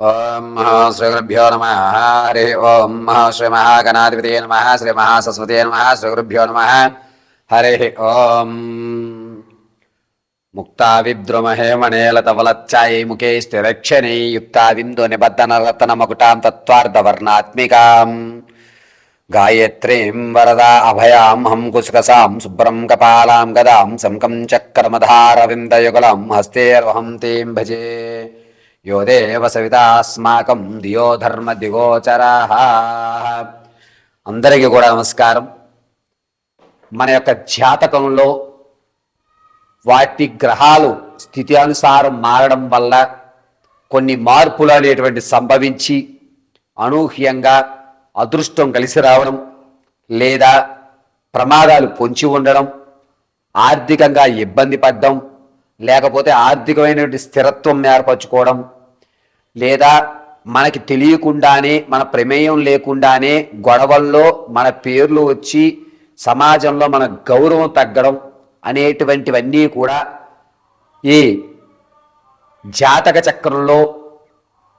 ఓం శ్రీగురుభ్యో నమ. హరి ఓం శ్రీ మహాగణాధిపతి నమ. శ్రీ మహాసరస్వతి నమ. శ్రీ గురుభ్యో నమ. హరి ఓం. ముక్తా విద్రుమహేమణేలతవలచ్చాయై ముఖే స్థిరక్షణై యుక్తా విందు నిబద్ధన రతన మకుటాం తత్వార్ధవర్ణాత్మికాం గాయత్రీం వరదా అభయాం హం కుశకసాం శుభ్రం కపాలాం గదాం శంకం చక్రమధారవిందయుగలం హస్తేర్వహం తీం భజే. యో దేవ సవితాస్మాకం దియో ధర్మ దిగోచరా అందరికీ కూడా నమస్కారం. మన యొక్క జాతకంలో వాటి గ్రహాలు స్థితి అనుసారం మారడం వల్ల కొన్ని మార్పులు అనేటువంటి సంభవించి అనూహ్యంగా అదృష్టం కలిసి రావడం లేదా ప్రమాదాలు పొంచి ఉండడం ఆర్థికంగా ఇబ్బంది పడడం లేకపోతే ఆర్థికమైనటువంటి స్థిరత్వం ఏర్పరచుకోవడం లేదా మనకి తెలియకుండానే మన ప్రమేయం లేకుండానే గొడవల్లో మన పేర్లు వచ్చి సమాజంలో మన గౌరవం తగ్గడం అనేటువంటివన్నీ కూడా ఈ జాతక చక్రంలో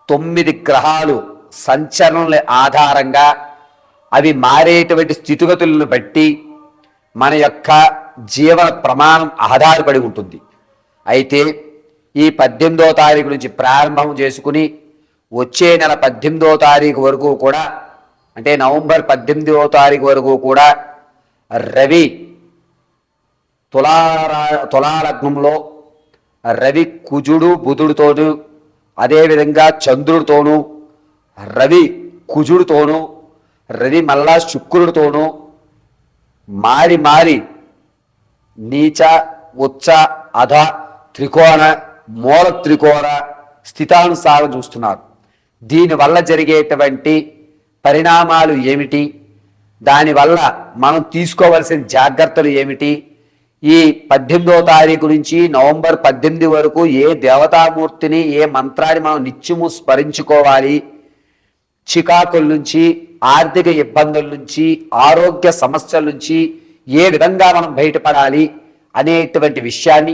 తొమ్మిది గ్రహాలు సంచలనల ఆధారంగా అవి మారేటువంటి స్థితిగతులను బట్టి మన యొక్క జీవన ప్రమాణం ఆధారపడి ఉంటుంది. అయితే ఈ పద్దెనిమిదో తారీఖు నుంచి ప్రారంభం చేసుకుని వచ్చే నెల పద్దెనిమిదో తారీఖు వరకు కూడా అంటే నవంబర్ పద్దెనిమిదవ తారీఖు వరకు కూడా రవి తులారా తులాలగ్నంలో రవి కుజుడు బుధుడితోను అదేవిధంగా చంద్రుడితోనూ రవి కుజుడితోనూ రవి మళ్ళా శుక్రుడితోనూ మారి మారి నీచ ఉచ్చ అధ త్రికోణ మూల త్రికోణ స్థితానుసారం చూస్తున్నారు. దీనివల్ల జరిగేటువంటి పరిణామాలు ఏమిటి? దానివల్ల మనం తీసుకోవలసిన జాగ్రత్తలు ఏమిటి? ఈ పద్దెనిమిదో తారీఖు నుంచి నవంబర్ పద్దెనిమిది వరకు ఏ దేవతామూర్తిని ఏ మంత్రాన్ని మనం నిత్యము స్మరించుకోవాలి? చికాకుల నుంచి ఆర్థిక ఇబ్బందుల నుంచి ఆరోగ్య సమస్యల నుంచి ఏ విధంగా మనం బయటపడాలి అనేటువంటి విషయాన్ని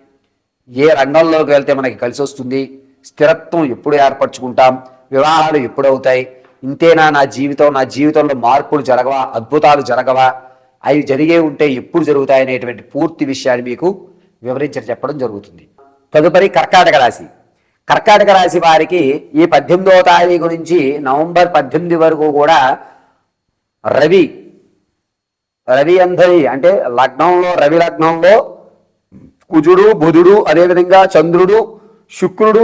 ఏ రంగంలోకి వెళ్తే మనకి కలిసి వస్తుంది? స్థిరత్వం ఎప్పుడు ఏర్పరచుకుంటాం? వివాహాలు ఎప్పుడు అవుతాయి ఇంతేనా నా జీవితం? నా జీవితంలో మార్పులు జరగవా? అద్భుతాలు జరగవా? అవి జరిగే ఉంటే ఎప్పుడు జరుగుతాయి అనేటువంటి పూర్తి విషయాన్ని మీకు వివరించి చెప్పడం జరుగుతుంది. తదుపరి కర్కాటక రాశి. కర్కాటక రాశి వారికి ఈ పద్దెనిమిదవ తారీఖు నుంచి నవంబర్ పద్దెనిమిది వరకు కూడా రవి రవి అంధరి అంటే లగ్నంలో రవి లగ్నంలో కుజుడు బుధుడు అదేవిధంగా చంద్రుడు శుక్రుడు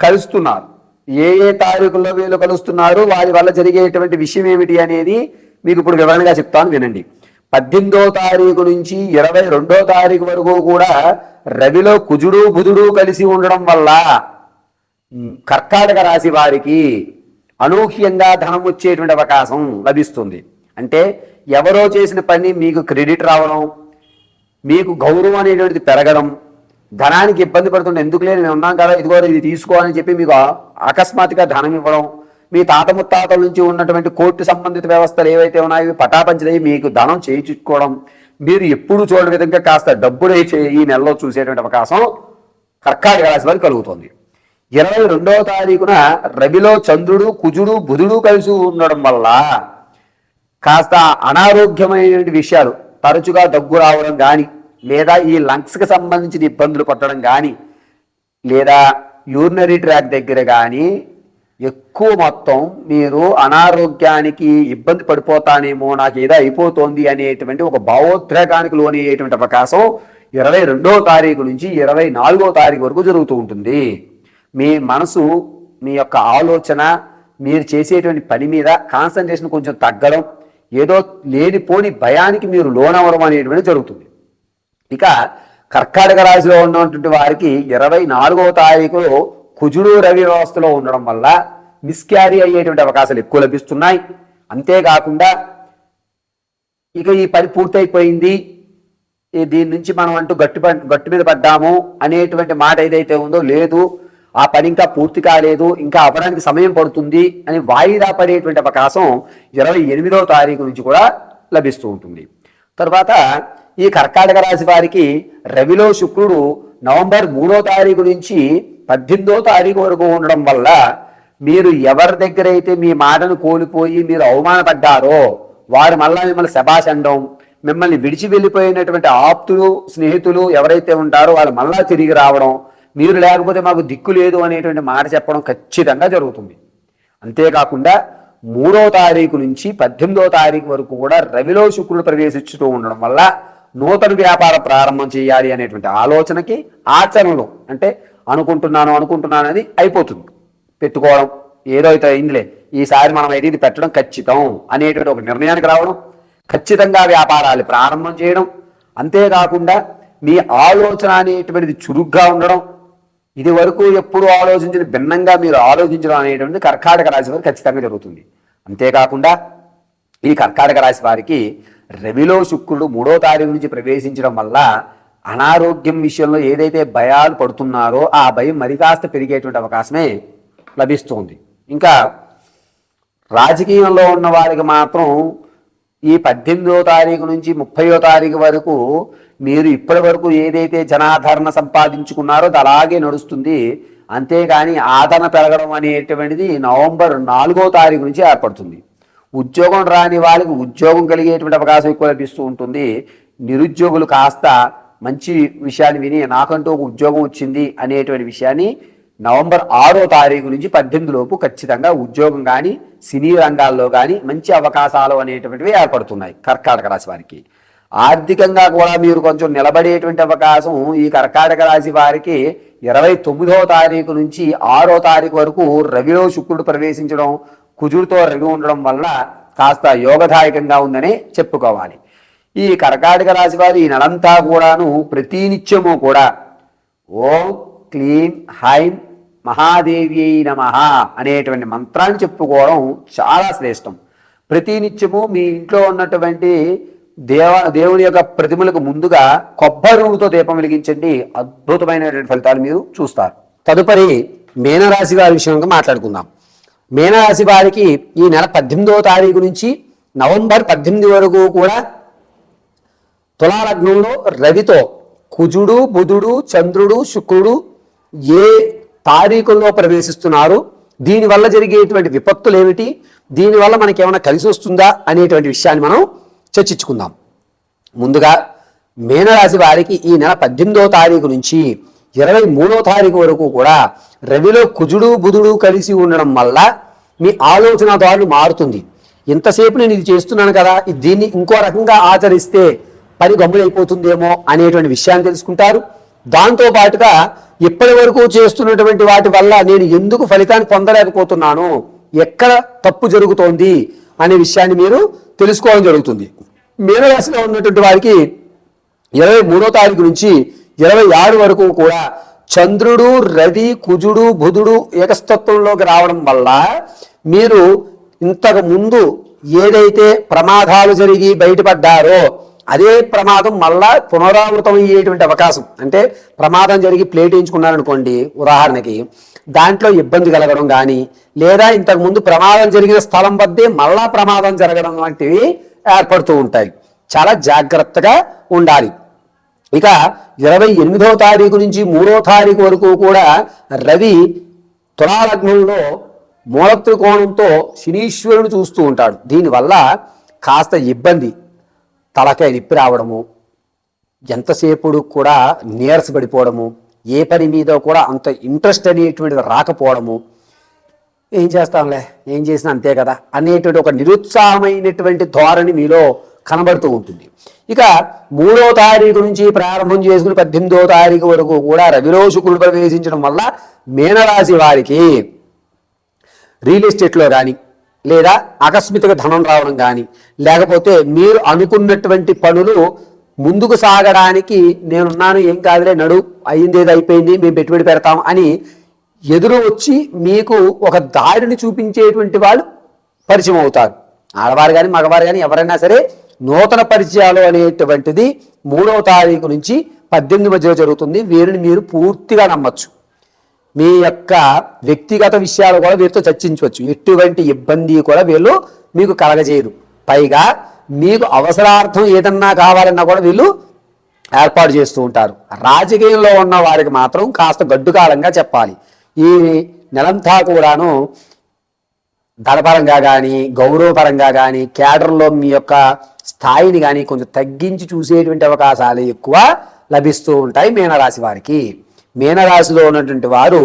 కలుస్తున్నారు. ఏ ఏ తారీఖుల్లో వీళ్ళు కలుస్తున్నారు వారి వల్ల జరిగేటువంటి విషయం ఏమిటి అనేది మీకు ఇప్పుడు వివరణగా చెప్తాను వినండి. పద్దెనిమిదో తారీఖు నుంచి ఇరవై రెండో తారీఖు వరకు కూడా రవిలో కుజుడు బుధుడు కలిసి ఉండడం వల్ల కర్కాటక రాశి వారికి అనూహ్యంగా ధనం వచ్చేటువంటి అవకాశం లభిస్తుంది. అంటే ఎవరో చేసిన పని మీకు క్రెడిట్ రావడం మీకు గౌరవం అనేటువంటిది పెరగడం ధనానికి ఇబ్బంది పడుతుండే ఎందుకు లేదు నేను ఉన్నాం కదా ఇదిగో ఇది తీసుకోవాలని చెప్పి మీకు అకస్మాత్తుగా ధనం ఇవ్వడం మీ తాత ముత్తాతల నుంచి ఉన్నటువంటి కోర్టు సంబంధిత వ్యవస్థలు ఏవైతే ఉన్నాయో పటాపంచలయ్యి మీకు ధనం చేయించుకోవడం మీరు ఎప్పుడు చూడని విధంగా కాస్త డబ్బులు ఈ నెలలో చూసేటువంటి అవకాశం కర్కాటక రాశి వారికి కలుగుతుంది. ఇరవై రెండవ తారీఖున రవిలో చంద్రుడు కుజుడు బుధుడు కలిసి ఉండడం వల్ల కాస్త అనారోగ్యమైనటువంటి విషయాలు తరచుగా దగ్గు రావడం కానీ లేదా ఈ లంగ్స్కి సంబంధించిన ఇబ్బందులు పట్టడం కానీ లేదా యూరినరీ ట్రాక్ దగ్గర కానీ ఎక్కువ మొత్తం మీరు అనారోగ్యానికి ఇబ్బంది పడిపోతానేమో నాకు ఏదో అయిపోతోంది అనేటువంటి ఒక భావోద్రేకానికి లోని అయ్యేటువంటి అవకాశం ఇరవై రెండో తారీఖు నుంచి ఇరవై నాలుగో తారీఖు వరకు జరుగుతూ ఉంటుంది. మీ మనసు మీ యొక్క ఆలోచన మీరు చేసేటువంటి పని మీద కాన్సన్ట్రేషన్ కొంచెం తగ్గడం ఏదో లేనిపోని భయానికి మీరు లోనవడం అనేటువంటి జరుగుతుంది. ఇక కర్కాటక రాశిలో ఉన్నటువంటి వారికి ఇరవై నాలుగవ తారీఖులో కుజుడు రవి వ్యవస్థలో ఉండడం వల్ల మిస్క్యారీ అయ్యేటువంటి అవకాశాలు ఎక్కువ లభిస్తున్నాయి. అంతేకాకుండా ఇక ఈ పని పూర్తయిపోయింది. దీని నుంచి మనం అంటూ గట్టి గట్టు మీద పడ్డాము అనేటువంటి మాట ఏదైతే ఉందో లేదు. ఆ పని ఇంకా పూర్తి కాలేదు ఇంకా అవ్వడానికి సమయం పడుతుంది అని వాయిదా పడేటువంటి అవకాశం ఇరవై ఎనిమిదవ తారీఖు నుంచి కూడా లభిస్తూ ఉంటుంది. తర్వాత ఈ కర్కాటక రాశి వారికి రవిలో శుక్రుడు నవంబర్ మూడో తారీఖు నుంచి పద్దెనిమిదో తారీఖు వరకు ఉండడం వల్ల మీరు ఎవరి దగ్గర అయితే మీ మాటను కోల్పోయి మీరు అవమానపడ్డారో వారు మళ్ళా మిమ్మల్ని శబాష్ మిమ్మల్ని విడిచి వెళ్ళిపోయినటువంటి ఆప్తులు స్నేహితులు ఎవరైతే ఉంటారో వాళ్ళు మళ్ళా తిరిగి రావడం మీరు లేకపోతే మాకు దిక్కు లేదు అనేటువంటి మాట చెప్పడం ఖచ్చితంగా జరుగుతుంది. అంతేకాకుండా మూడో తారీఖు నుంచి పద్దెనిమిదో తారీఖు వరకు కూడా రవిలో శుక్రుడు ప్రవేశించుతూ ఉండడం వల్ల నూతన వ్యాపార ప్రారంభం చేయాలి అనేటువంటి ఆలోచనకి ఆచరణలో అంటే అనుకుంటున్నాను అనుకుంటున్నాను అనేది అయిపోతుంది. పెట్టుకోవడం ఏదో అయితే అయిందిలే ఈసారి మనం అయితే ఇది పెట్టడం ఖచ్చితం అనేటువంటి ఒక నిర్ణయానికి రావడం ఖచ్చితంగా వ్యాపారాలు ప్రారంభం చేయడం అంతేకాకుండా మీ ఆలోచన అనేటువంటిది చురుగ్గా ఉండడం ఇది వరకు ఎప్పుడు ఆలోచించిన భిన్నంగా మీరు ఆలోచించడం అనేటువంటిది కర్కాటక రాశి వారికి ఖచ్చితంగా జరుగుతుంది. అంతేకాకుండా ఈ కర్కాటక రాశి వారికి రవిలో శుక్రుడు మూడో తారీఖు నుంచి ప్రవేశించడం వల్ల అనారోగ్యం విషయంలో ఏదైతే భయాలు పడుతున్నారో ఆ భయం మరి కాస్త పెరిగేటువంటి అవకాశమే లభిస్తుంది. ఇంకా రాజకీయంలో ఉన్న వారికి మాత్రం ఈ పద్దెనిమిదో తారీఖు నుంచి ముప్పయో తారీఖు వరకు మీరు ఇప్పటి వరకు ఏదైతే జనాదరణ సంపాదించుకున్నారో అది అలాగే నడుస్తుంది. అంతేగాని ఆదరణ పెరగడం అనేటువంటిది నవంబర్ నాలుగో తారీఖు నుంచి ఏర్పడుతుంది. ఉద్యోగం రాని వాళ్ళకి ఉద్యోగం కలిగేటువంటి అవకాశం ఎక్కువ లభిస్తూ ఉంటుంది. నిరుద్యోగులు కాస్త మంచి విషయాన్ని విని నాకంటూ ఒక ఉద్యోగం వచ్చింది అనేటువంటి విషయాన్ని నవంబర్ ఆరో తారీఖు నుంచి పద్దెనిమిది లోపు ఖచ్చితంగా ఉద్యోగం కానీ సినీ రంగాల్లో కానీ మంచి అవకాశాలు అనేటువంటివి ఏర్పడుతున్నాయి కర్కాటక రాశి వారికి. ఆర్థికంగా కూడా మీరు కొంచెం నిలబడేటువంటి అవకాశం ఈ కర్కాటక రాశి వారికి ఇరవై తొమ్మిదవ తారీఖు నుంచి ఆరో తారీఖు వరకు రవిలో శుక్రుడు ప్రవేశించడం కుజుడితో రవి ఉండడం వల్ల కాస్త యోగదాయకంగా ఉందని చెప్పుకోవాలి. ఈ కర్కాటక రాశి వారు ఈ నెలంతా కూడాను ప్రతినిత్యము కూడా ఓం క్లీం హైం మహాదేవి నమ అనేటువంటి మంత్రాన్ని చెప్పుకోవడం చాలా శ్రేష్టం. ప్రతినిత్యము మీ ఇంట్లో ఉన్నటువంటి దేవ దేవుని యొక్క ప్రతిమలకు ముందుగా కొబ్బరి నూనెతో దీపం వెలిగించండి. అద్భుతమైనటువంటి ఫలితాలు మీరు చూస్తారు. తదుపరి మీనరాశి వారి విషయంగా మాట్లాడుకుందాం. మీనరాశి వారికి ఈ నెల పద్దెనిమిదవ తారీఖు నుంచి నవంబర్ పద్దెనిమిది వరకు కూడా తులాలగ్నంలో రవితో కుజుడు బుధుడు చంద్రుడు శుక్రుడు ఏ తారీఖుల్లో ప్రవేశిస్తున్నారు? దీనివల్ల జరిగేటువంటి విపత్తులు ఏమిటి దీనివల్ల మనకి ఏమైనా కలిసి వస్తుందా అనేటువంటి విషయాన్ని మనం చర్చించుకుందాం. ముందుగా మీనరాశి వారికి ఈ నెల పద్దెనిమిదో తారీఖు నుంచి ఇరవై మూడో తారీఖు వరకు కూడా రవిలో కుజుడు బుధుడు కలిసి ఉండడం వల్ల మీ ఆలోచన దారులు మారుతుంది. ఇంతసేపు నేను ఇది చేస్తున్నాను కదా దీన్ని ఇంకో రకంగా ఆచరిస్తే పని గమ్ములైపోతుందేమో అనేటువంటి విషయాన్ని తెలుసుకుంటారు. దాంతో పాటుగా ఇప్పటి వరకు చేస్తున్నటువంటి వాటి వల్ల నేను ఎందుకు ఫలితాన్ని పొందలేకపోతున్నాను ఎక్కడ తప్పు జరుగుతోంది అనే విషయాన్ని మీరు తెలుసుకోవడం జరుగుతుంది. మీనరాశిలో ఉన్నటువంటి వారికి ఇరవై మూడో తారీఖు నుంచి ఇరవై ఆరు వరకు కూడా చంద్రుడు రవి కుజుడు బుధుడు ఏకస్తత్వంలోకి రావడం వల్ల మీరు ఇంతకు ముందు ఏదైతే ప్రమాదాలు జరిగి బయటపడ్డారో అదే ప్రమాదం మళ్ళా పునరావృతం అయ్యేటువంటి అవకాశం. అంటే ప్రమాదం జరిగి ప్లేట్ వేయించుకున్నారనుకోండి ఉదాహరణకి దాంట్లో ఇబ్బంది కలగడం కానీ లేదా ఇంతకు ముందు ప్రమాదం జరిగిన స్థలం వద్దే మళ్ళా ప్రమాదం జరగడం వంటివి ఏర్పడుతూ ఉంటాయి. చాలా జాగ్రత్తగా ఉండాలి. ఇక ఇరవై ఎనిమిదవ తారీఖు నుంచి మూడో తారీఖు వరకు కూడా రవి తులాలగ్నంలో మూలత్రికోణంతో శనీశ్వరుడు చూస్తూ ఉంటాడు. దీనివల్ల కాస్త ఇబ్బంది. తలకాయ నిప్పి రావడము ఎంతసేపుడు కూడా నీరసపడిపోవడము ఏ పని మీద కూడా అంత ఇంట్రెస్ట్ అనేటువంటిది రాకపోవడము. ఏం చేస్తాంలే? ఏం చేసినా అంతే కదా? అనేటువంటి ఒక నిరుత్సాహమైనటువంటి ధోరణి మీలో కనబడుతూ ఉంటుంది. ఇక మూడో తారీఖు నుంచి ప్రారంభం చేసుకుని పద్దెనిమిదో తారీఖు వరకు కూడా రవిలో శుక్రుడు ప్రవేశించడం వల్ల మీనరాశి వారికి రియల్ ఎస్టేట్లో కానీ లేదా ఆకస్మిక ధనం రావడం కానీ లేకపోతే మీరు అనుకున్నటువంటి పనులు ముందుకు సాగడానికి నేనున్నాను ఏం కాదులే నడు అయింది ఏది అయిపోయింది మేము పెట్టుబడి పెడతాం అని ఎదురు వచ్చి మీకు ఒక దారిని చూపించేటువంటి వాళ్ళు పరిచయం అవుతారు. ఆడవారు కానీ మగవారు కానీ ఎవరైనా సరే నూతన పరిచయాలు అనేటువంటిది మూడవ తారీఖు నుంచి పద్దెనిమిది మధ్యలో జరుగుతుంది. వీరిని మీరు పూర్తిగా నమ్మచ్చు. మీ యొక్క వ్యక్తిగత విషయాలు కూడా వీరితో చర్చించవచ్చు. ఎటువంటి ఇబ్బంది కూడా వీళ్ళు మీకు కలగజేయరు. పైగా మీకు అవసరార్థం ఏదన్నా కావాలన్నా కూడా వీళ్ళు ఏర్పాటు చేస్తూ ఉంటారు. రాజకీయంలో ఉన్న వారికి మాత్రం కాస్త గడ్డుకాలంగా చెప్పాలి. ఈ నెలంతా కూడాను ధనపరంగా కానీ గౌరవపరంగా కానీ కేడర్లో మీ యొక్క స్థాయిని కానీ కొంచెం తగ్గించి చూసేటువంటి అవకాశాలు ఎక్కువ లభిస్తూ ఉంటాయి మీనరాశి వారికి. మీనరాశిలో ఉన్నటువంటి వారు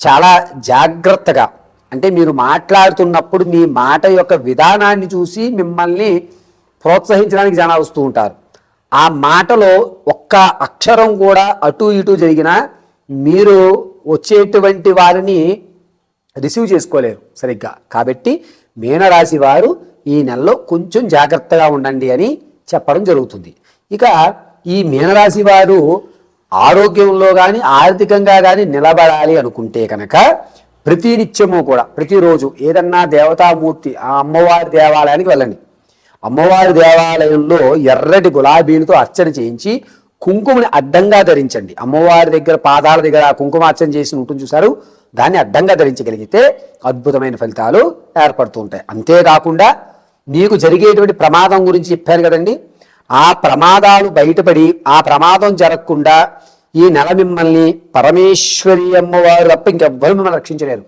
చాలా జాగ్రత్తగా అంటే మీరు మాట్లాడుతున్నప్పుడు మీ మాట యొక్క విధానాన్ని చూసి మిమ్మల్ని ప్రోత్సహించడానికి జనాలు వస్తూ ఉంటారు. ఆ మాటలో ఒక్క అక్షరం కూడా అటు ఇటు జరిగినా మీరు వచ్చేటువంటి వారిని రిసీవ్ చేసుకోలేరు సరిగ్గా. కాబట్టి మీనరాశి వారు ఈ నెలలో కొంచెం జాగ్రత్తగా ఉండండి అని చెప్పడం జరుగుతుంది. ఇక ఈ మీనరాశి వారు ఆరోగ్యంలో కానీ ఆర్థికంగా కానీ నిలబడాలి అనుకుంటే కనుక ప్రతి నిత్యము కూడా ప్రతిరోజు ఏదన్నా దేవతామూర్తి ఆ అమ్మవారి దేవాలయానికి వెళ్ళండి. అమ్మవారి దేవాలయంలో ఎర్రటి గులాబీలతో అర్చన చేయించి కుంకుమని అడ్డంగా ధరించండి. అమ్మవారి దగ్గర పాదాల దగ్గర ఆ కుంకుమ అర్చన చేసి ఉంటుంది చూసారు దాన్ని అడ్డంగా ధరించగలిగితే అద్భుతమైన ఫలితాలు ఏర్పడుతూ ఉంటాయి. అంతేకాకుండా మీకు జరిగేటువంటి ప్రమాదం గురించి చెప్పాను కదండి. ఆ ప్రమాదాలు బయటపడి ఆ ప్రమాదం జరగకుండా ఈ నెల మిమ్మల్ని పరమేశ్వరి అమ్మవారు తప్ప ఇంకెవ్వరు మిమ్మల్ని రక్షించలేరు.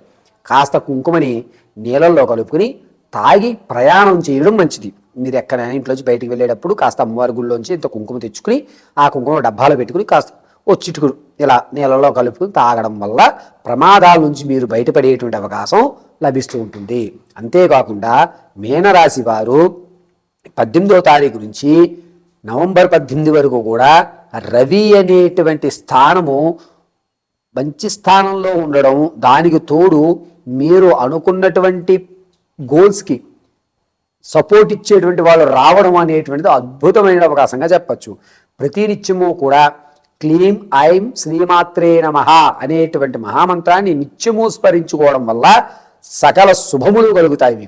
కాస్త కుంకుమని నీళ్ళల్లో కలుపుకుని తాగి ప్రయాణం చేయడం మంచిది. మీరు ఎక్కడైనా ఇంట్లోంచి బయటికి వెళ్ళేటప్పుడు కాస్త అమ్మవారి గుళ్ళోంచి ఇంత కుంకుమ తెచ్చుకుని ఆ కుంకుమ డబ్బాలో పెట్టుకుని కాస్త ఓ చిటుకుడు ఇలా నీళ్ళలో కలుపుకుని తాగడం వల్ల ప్రమాదాల నుంచి మీరు బయటపడేటువంటి అవకాశం లభిస్తూ ఉంటుంది. అంతేకాకుండా మీనరాశి వారు పద్దెనిమిదో తారీఖు నుంచి నవంబర్ పద్దెనిమిది వరకు కూడా రవి అనేటువంటి స్థానము మంచి స్థానంలో ఉండడం దానికి తోడు మీరు అనుకున్నటువంటి గోల్స్కి సపోర్ట్ ఇచ్చేటువంటి వాళ్ళు రావడం అనేటువంటిది అద్భుతమైన అవకాశంగా చెప్పచ్చు. ప్రతినిత్యము కూడా క్లీం ఐం శ్రీమాత్రే నమ అనేటువంటి మహామంత్రాన్ని నిత్యము స్మరించుకోవడం వల్ల సకల శుభములు కలుగుతాయి మీకు.